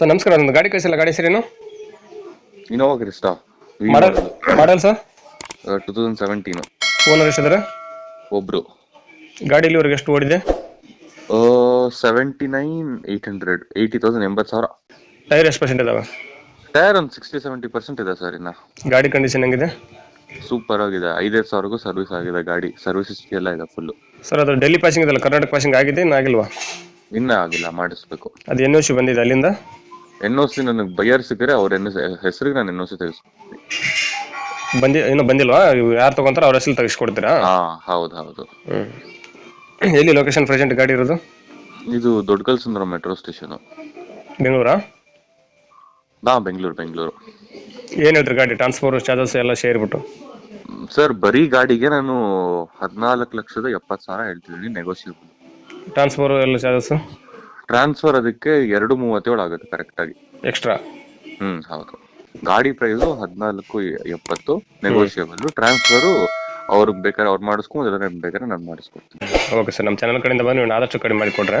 Sir ನಮಸ್ಕಾರ ಒಂದು ಗಾಡಿ ಕಳಿಸಿಲ್ಲ ಗಾಡಿ ಹೆಸರೇನು? Innova Crysta model model sir two thousand seventeen owner ಎಷ್ಟಿದ್ದಾರೆ? ಒಬ್ರು. ಗಾಡಿ ಇಲ್ಲಿವರೆಗೆ ಎಷ್ಟು ಓಡಿದೆ? Seventy nine eight hundred eighty thousand ಎಂಬತ್ತು ಸಾವಿರ. ಟೈರ್ ಎಷ್ಟು ಪರ್ಸೆಂಟ್ ಇದಾವೆ? ಟೈರ್ ಒಂದು ಸಿಕ್ಸ್ಟಿ ಸೆವೆಂಟಿ ಪರ್ಸೆಂಟ್ ಇದೆ ಸರ್ ಇನ್ನ. ಗಾಡಿ ಕಂಡೀಷನ್ ಹೆಂಗಿದೆ? ಸೂಪರ್ ಆಗಿದೆ. ಐದೈದು ಸಾವಿರಗೂ ಸರ್ವಿಸ್ ಆಗಿದೆ ಗಾಡಿ. ಸರ್ವಿಸ್ ಎಲ್ಲ ಇದೆ ಫುಲ್ಲು ಸರ್ ಅದು ಡೆಲ್ಲಿ ಪಾಸಿಂಗ್ ಇದೆಲ್ಲ ಕರ್ನಾಟಕ ಪಾಸಿಂಗ್ ಆಗಿದೆ ಇನ್ನು ಆಗಿಲ್ವಾ? ಇನ್ನೂ ಆಗಿಲ್ಲ ಮಾಡಿಸ್ಬೇಕು. ಅದು ಎನ್ ಸಿ ಬಂದಿದೆ ಅಲ್ಲಿಂದ? ಎನ್ ಒ ಸಿ ನನಗೆ ಬೈಯರ್ ಸಿಕ್ಕರೆ ಅವ್ರ ಎನ್ ಹೆಸರಿಗೆ ನಾನು ಎನ್ ಒ ಸಿ ತೆಗಿಸ್ಕೊಡ್ತೀನಿ. ಬಂದಿ ಇನ್ನೂ ಬಂದಿಲ್ವಾ? ಯಾರು ತಗೊಂತಾರ ಅವ್ರ ಹೆಸರು ತೆಗಿಸ್ಕೊಡ್ತೀರಾ? ಹಾ ಹೌದು ಹೌದು. ಎಲ್ಲಿ ಲೊಕೇಶನ್ ಪ್ರೆಸೆಂಟ್ ಗಾಡಿ ಇರೋದು? ಇದು ದೊಡ್ಡಗಲ್ಸುಂದ್ರ ಮೆಟ್ರೋ ಸ್ಟೇಷನ್. ಬೆಂಗಳೂರಾ? ಹಾ ಬೆಂಗಳೂರು ಬೆಂಗಳೂರು. ಏನು ಹೇಳ್ತೀರಿ ಗಾಡಿ? ಟ್ರಾನ್ಸ್ಫೋರ್ ಚಾರ್ಜಸ್ ಎಲ್ಲ ಸೇರಿಬಿಟ್ಟು? ಸರ್ ಬರೀ ಗಾಡಿಗೆ ನಾನು ಹದಿನಾಲ್ಕು ಲಕ್ಷದ ಎಪ್ಪತ್ತು ಸಾವಿರ ಹೇಳ್ತಿದ್ದೀನಿ ನೆಗೋಷಿಯಬಲ್ ಟ್ರಾನ್ಸ್ಫೋರ್ ಎಲ್ಲ ಚಾರ್ಜಸ್ ಟ್ರಾನ್ಸ್ಫರ್ ಅದಕ್ಕೆ ಎರಡು ಮೂವತ್ತೇಳು ಆಗುತ್ತೆ ಕರೆಕ್ಟ್ ಆಗಿ. ಎಕ್ಸ್ಟ್ರಾ ಹ್ಮ್ ಹೌದು. ಗಾಡಿ ಪ್ರೈಸ್ ಹದಿನಾಲ್ಕು ಎಪ್ಪತ್ತು ನೆಗೋಷಿಯಬಲ್ ಟ್ರಾನ್ಸ್ಫರು ಅವ್ರಿಗೆ ಬೇಕಾದ್ರೆ ಅವ್ರು ಮಾಡಿಸ್ಕೊಂಡು ಬೇಕಾದ್ರೆ ನಾನು ಮಾಡಿಸ್ಕೊಡ್ತೀನಿ. ಓಕೆ ಸರ್ ನಮ್ಮ ಚಾನಲ್ ಕಡೆಯಿಂದ ಬಂದು ನೀವು ಆದಷ್ಟು ಕಡಿಮೆ ಮಾಡಿಕೊಡ್ರೆ.